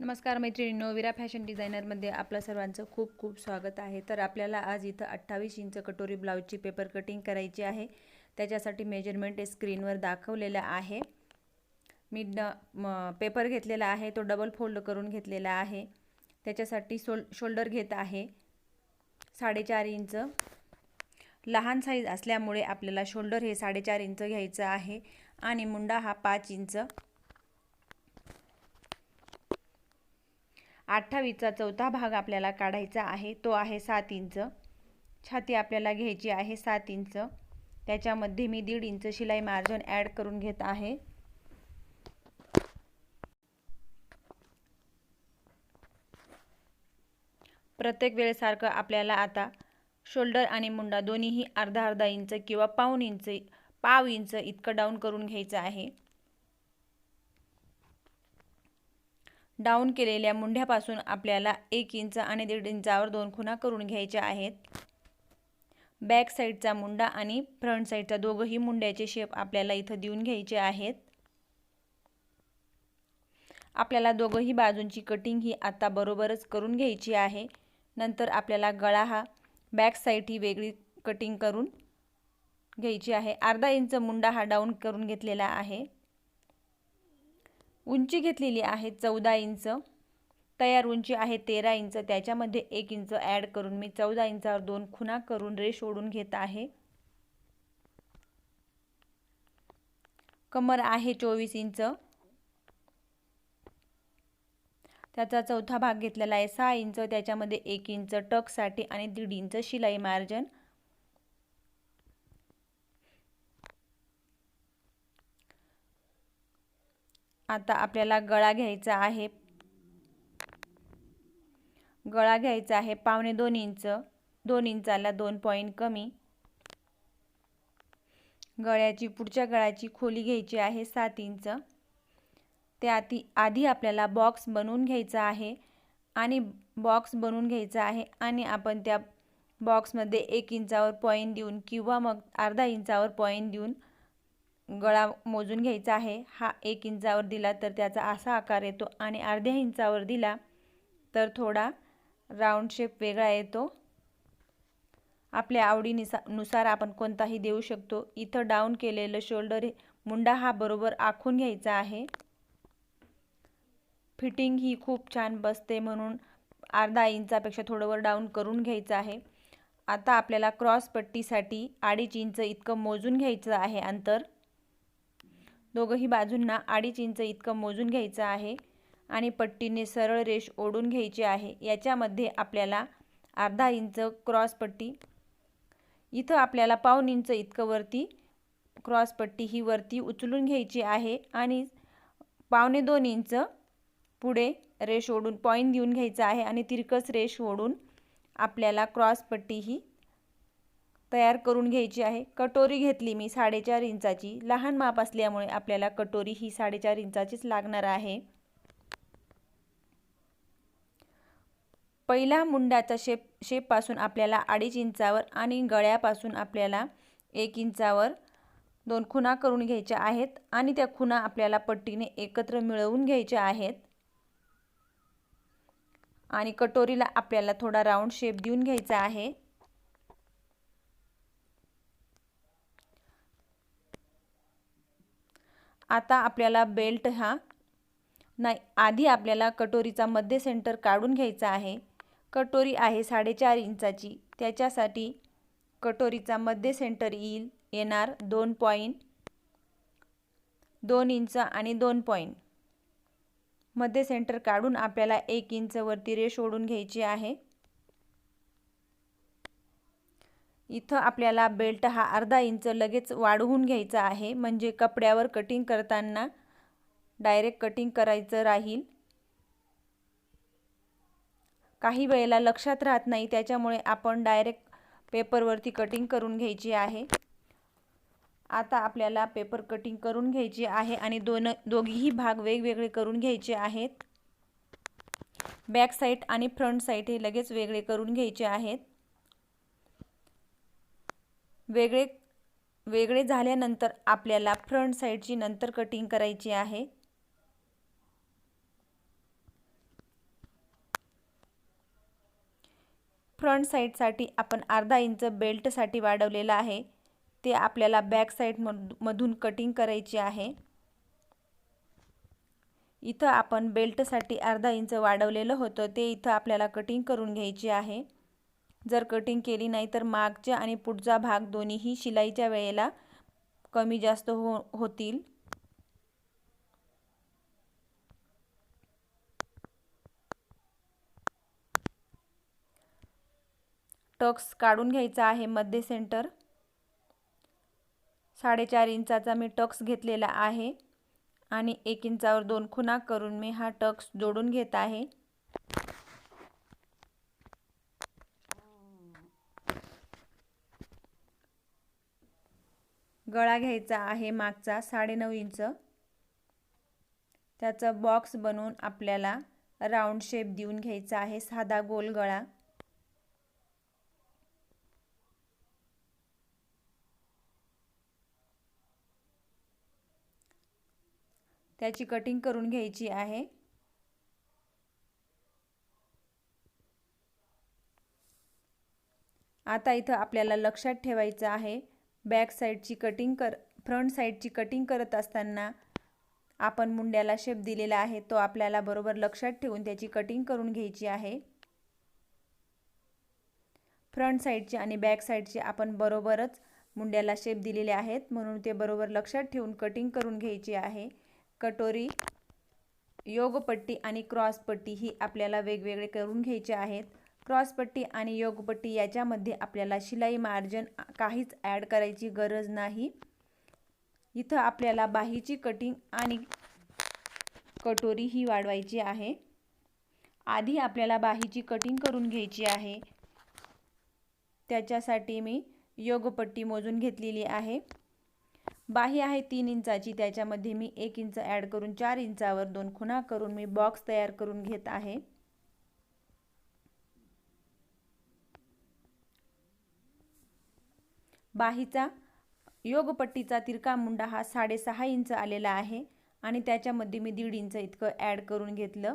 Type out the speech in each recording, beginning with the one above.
नमस्कार मैत्रिणींनो विरा फॅशन डिझायनरमध्ये आपलं सर्वांचं खूप खूप स्वागत आहे. तर आपल्याला आज इथं अठ्ठावीस इंच कटोरी ब्लाऊजची पेपर कटिंग करायची आहे. त्याच्यासाठी मेजरमेंट स्क्रीनवर दाखवलेलं आहे. मी ड म पेपर घेतलेला आहे तो डबल फोल्ड करून घेतलेला आहे. त्याच्यासाठी सोल शोल्डर घेत आहे. साडेचार इंच. लहान साईज असल्यामुळे आपल्याला शोल्डर हे साडेचार इंच घ्यायचं आहे. आणि मुंडा हा पाच इंच. अठ्ठावीसचा चौथा भाग आपल्याला काढायचा आहे. तो आहे सात इंच. छाती आपल्याला घ्यायची आहे सात इंच. त्याच्यामध्ये मी दीड इंच शिलाई मार्जिन ॲड करून घेत आहे. प्रत्येक वेळेसारखं आपल्याला आता शोल्डर आणि मुंडा दोन्हीही अर्धा अर्धा इंच किंवा पाऊन इंच पाव इंच इतकं डाऊन करून घ्यायचं आहे. डाऊन केलेल्या मुंढ्यापासून आपल्याला एक इंच आणि दीड इंचावर दोन खुणा करून घ्यायच्या आहेत. बॅक साईडचा मुंडा आणि फ्रंट साईडचा दोघंही मुंड्याचे शेप आपल्याला इथं देऊन घ्यायचे आहेत. आपल्याला दोघंही बाजूंची कटिंग ही आता बरोबरच करून घ्यायची आहे. नंतर आपल्याला गळा हा बॅक साईड ही वेगळी कटिंग करून घ्यायची आहे. अर्धा इंच मुंडा हा डाऊन करून घेतलेला आहे. उंची घेतलेली आहे चौदा इंच. तयार उंची आहे तेरा इंच. त्याच्यामध्ये एक इंच ॲड करून मी चौदा इंचावर दोन खुणा करून रेश ओढून घेत आहे. कमर आहे चोवीस इंच. त्याचा चौथा भाग घेतलेला आहे सहा इंच. त्याच्यामध्ये एक इंच टकसाठी आणि दीड इंच शिलाई मार्जन. आता आपल्याला गळा घ्यायचा आहे. गळा घ्यायचा आहे पावणे दोन इंच. दोन इंचाला दोन पॉईंट कमी. गळ्याची पुढच्या गळ्याची खोली घ्यायची आहे सात इंच. त्या आधी आधी आपल्याला बॉक्स बनवून घ्यायचा आहे आणि बॉक्स बनवून घ्यायचा आहे आणि आपण त्या बॉक्समध्ये एक इंचावर पॉईंट देऊन किंवा मग अर्धा इंचावर पॉईंट देऊन गळा मोजून घ्यायचा आहे. हा एक इंचावर दिला तर त्याचा असा आकार येतो आणि अर्ध्या इंचावर दिला तर थोडा राऊंड शेप वेगळा येतो. आपल्या आवडीनुसा नुसार आपण कोणताही देऊ शकतो. इथं डाऊन केलेलं शोल्डर मुंडा हा बरोबर आखून घ्यायचा आहे. फिटिंग ही खूप छान बसते म्हणून अर्धा इंचापेक्षा थोडंवर डाऊन करून घ्यायचं आहे. आता आपल्याला क्रॉस पट्टीसाठी अडीच इंच इतकं मोजून घ्यायचं आहे अंतर. दोघंही बाजूंना अडीच इंच इतकं मोजून घ्यायचं आहे आणि पट्टीने सरळ रेष ओढून घ्यायची आहे. याच्यामध्ये आपल्याला अर्धा इंच क्रॉस पट्टी इथं आपल्याला पाऊन इंच इतकं वरती क्रॉस पट्टी ही वरती उचलून घ्यायची आहे आणि पावणे दोन इंच पुढे रेष ओढून पॉईंट देऊन घ्यायचा आहे आणि तिरकस रेष ओढून आपल्याला क्रॉस पट्टी ही तयार करून घ्यायची आहे. कटोरी घेतली मी साडेचार इंचाची. लहान माप असल्यामुळे आपल्याला कटोरी ही साडेचार इंचाचीच लागणार आहे. पहिला मुंडाचा शेप शेपपासून आपल्याला अडीच इंचावर आणि गळ्यापासून आपल्याला एक इंचावर दोन खुणा करून घ्यायच्या आहेत आणि त्या खुणा आपल्याला पट्टीने एकत्र मिळवून घ्यायच्या आहेत. आणि कटोरीला आपल्याला थोडा राऊंड शेप देऊन घ्यायचा आहे. आता आपल्याला बेल्ट हा नाही आधी आपल्याला कटोरीचा मध्य सेंटर काढून घ्यायचा आहे. कटोरी आहे साडेचार इंचाची. त्याच्यासाठी कटोरीचा मध्य सेंटर येईल येणार दोन पॉईंट दोन इंच आणि दोन पॉईंट. मध्य सेंटर काढून आपल्याला एक इंचवरती रेष ओढून घ्यायची आहे. इथं आपल्याला बेल्ट हा अर्धा इंच लगेच वाढवून घ्यायचा आहे. म्हणजे कपड्यावर कटिंग करताना डायरेक्ट कटिंग करायचं राहील. काही वेळेला लक्षात राहत नाही त्याच्यामुळे आपण डायरेक्ट पेपरवरती कटिंग करून घ्यायची आहे. आता आपल्याला पेपर कटिंग करून घ्यायची आहे आणि दोन दोघीही भाग वेगवेगळे करून घ्यायचे आहेत. बॅक साईड आणि फ्रंट साईड हे लगेच वेगळे करून घ्यायचे आहेत. वेगळे वेगळे झाल्यानंतर आपल्याला फ्रंट साईडची नंतर कटिंग करायची आहे. फ्रंट साईडसाठी आपण अर्धा इंच बेल्टसाठी वाढवलेला आहे. ते आपल्याला बॅक साईड मधून कटिंग करायची आहे. इथं आपण बेल्टसाठी अर्धा इंच वाढवलेलं होतं. ते इथं आपल्याला कटिंग करून घ्यायची आहे. जर कटिंग केली नाही तर मागच्या आणि पुढचा भाग दोन्हीही शिलाईच्या वेळेला कमी जास्त हो होतील. टक्स काढून घ्यायचा आहे मध्ये सेंटर साडेचार इंचाचा मी टक्स घेतलेला आहे आणि एक इंचावर दोन खुणा करून मी हा टक्स जोडून घेत आहे. गळा घ्यायचा आहे मागचा साडेनऊ इंच. त्याचा बॉक्स बनवून आपल्याला राऊंड शेप देऊन घ्यायचा आहे साधा गोल गळा. त्याची कटिंग करून घ्यायची आहे. आता इथं आपल्याला लक्षात ठेवायचं आहे बॅक साईडची कटिंग कर फ्रंट साईडची कटिंग करत असताना आपण मुंड्याला शेप दिलेला आहे तो आपल्याला बरोबर लक्षात ठेवून त्याची कटिंग करून घ्यायची आहे. फ्रंट साईडची आणि बॅक साईडची आपण बरोबरच मुंड्याला शेप दिलेले आहेत म्हणून ते बरोबर लक्षात ठेवून कटिंग करून घ्यायची आहे. कटोरी योगपट्टी आणि क्रॉसपट्टी ही आपल्याला वेगवेगळे करून घ्यायचे आहेत. क्रॉसपट्टी आणि योगपट्टी याच्यामध्ये आपल्याला शिलाई मार्जन काहीच ॲड करायची गरज नाही. इथं आपल्याला बाहीची कटिंग आणि कटोरी ही वाढवायची आहे. आधी आपल्याला बाहीची कटिंग करून घ्यायची आहे. त्याच्यासाठी मी योगपट्टी मोजून घेतलेली आहे. बाही आहे तीन इंचाची त्याच्यामध्ये मी एक इंच ॲड करून चार इंचावर दोन खुणा करून मी बॉक्स तयार करून घेत आहे. बाहीचा योगपट्टीचा तिरका मुंडा हा साडेसहा इंच आलेला आहे आणि त्याच्यामध्ये मी दीड इंच इतकं ॲड करून घेतलं.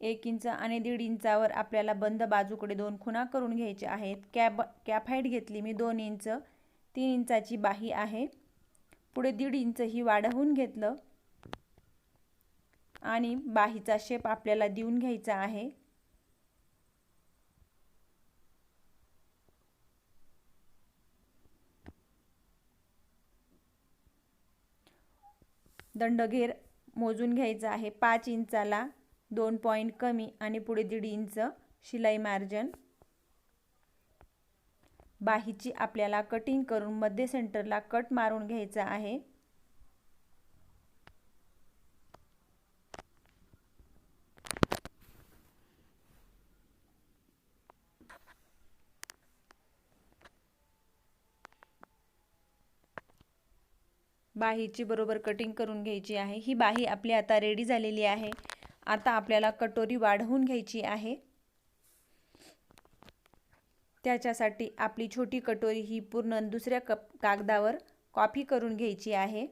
एक इंच आणि दीड इंचावर आपल्याला बंद बाजूकडे दोन खुणा करून घ्यायचे आहेत. कॅब कॅप हाईट घेतली मी दोन इंच तीन इंचाची बाही आहे. पुढे दीड इंच ही वाढवून घेतलं. आणि बाहीचा शेप आपल्याला देऊन घ्यायचा आहे. दंडघेर मोजून घ्यायचा आहे. पाच इंचाला दोन पॉईंट कमी आणि पुढे दीड इंच शिलाई मार्जन. बाहीची आपल्याला कटिंग करून मध्य सेंटरला कट मारून घ्यायचा आहे. बाहीची बरोबर कटिंग करून घ्यायची आहे. ही बाही आपली आता रेडी झालेली आहे. आता आपल्याला कटोरी वाढवून घ्यायची आहे. त्याच्यासाठी आपली छोटी कटोरी ही पूर्ण दुसऱ्या कप कागदावर कॉफी करून घ्यायची आहे.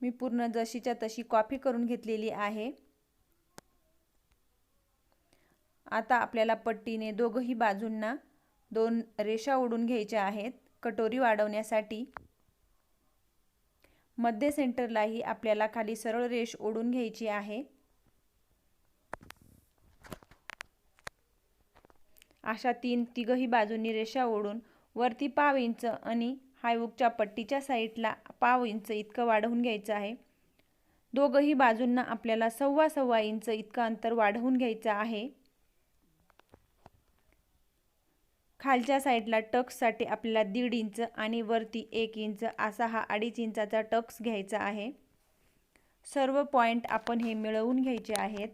मी पूर्ण जशीच्या तशी कॉफी करून घेतलेली आहे. आता आपल्याला पट्टीने दोघंही बाजूंना दोन रेषा ओढून घ्यायच्या आहेत. कटोरी वाढवण्यासाठी मध्य सेंटरलाही आपल्याला खाली सरळ रेष ओढून घ्यायची आहे. अशा तीन तिघही बाजूंनी रेषा ओढून वरती पाव इंच आणि हायवुकच्या पट्टीच्या साईडला पाव इंच इतकं वाढवून घ्यायचं आहे. दोघंही बाजूंना आपल्याला सव्वा सव्वा इंच इतकं अंतर वाढवून घ्यायचं आहे. खालच्या साईडला टक्ससाठी आपल्याला दीड इंच आणि वरती एक इंच असा हा अडीच इंचाचा टक्स घ्यायचा आहे. सर्व पॉईंट आपण हे मिळवून घ्यायचे आहेत.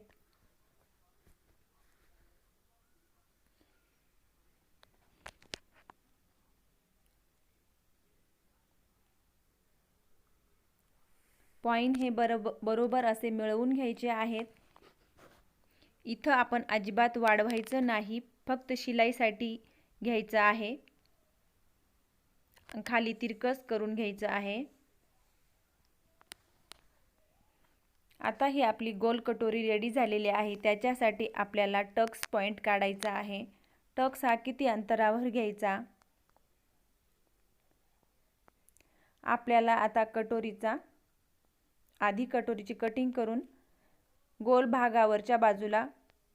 पॉईंट हे बरोबर बरोबर असे मिळवून घ्यायचे आहेत. इथं आपण अजिबात वाढवायचं नाही. फक्त शिलाईसाठी घ्यायचं आहे. खाली तिरकस करून घ्यायचं आहे. आता ही आपली गोल कटोरी रेडी झालेली आहे. त्याच्यासाठी आपल्याला टक्स पॉईंट काढायचा आहे. टक्स हा किती अंतरावर घ्यायचा? आपल्याला आता कटोरीचा आधी कटोरीची कटिंग करून गोल भागावरच्या बाजूला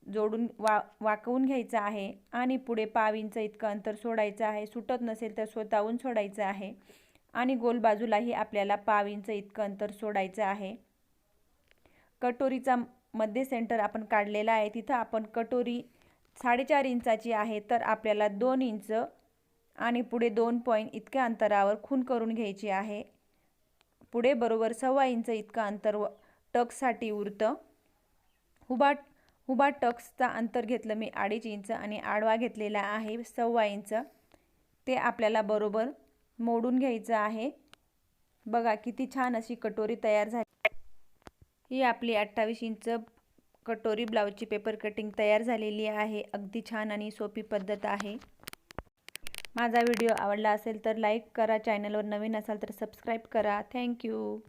जोडून वा वाकवून घ्यायचं आहे आणि पुढे पाव इंच इतकं अंतर सोडायचं आहे. सुटत नसेल तर स्वतःहून सोडायचं आहे. आणि गोल बाजूलाही आपल्याला पाव इंच इतकं अंतर सोडायचं आहे. कटोरीचा मध्य सेंटर आपण काढलेला आहे. तिथं आपण कटोरी साडेचार इंचाची आहे तर आपल्याला दोन इंच आणि पुढे दोन पॉईंट इतक्या अंतरावर खून करून घ्यायची आहे. पुढे बरोबर सव्वा इंच इतकं अंतर व टकसाठी उरतं. हुबा हुबा टक्सचा अंतर घेतलं मी अडीच इंच आणि आडवा घेतलेला आहे सव्वा इंच. ते आपल्याला बरोबर मोडून घ्यायचं आहे. बघा किती छान अशी कटोरी तयार झाली. ही आपली अठ्ठावीस इंच कटोरी ब्लाऊजची पेपर कटिंग तयार झालेली आहे. अगदी छान आणि सोपी पद्धत आहे. माझा व्हिडिओ आवडला असेल तर लाईक करा चॅनलवर नवीन असाल तर सबस्क्राईब करा. थँक्यू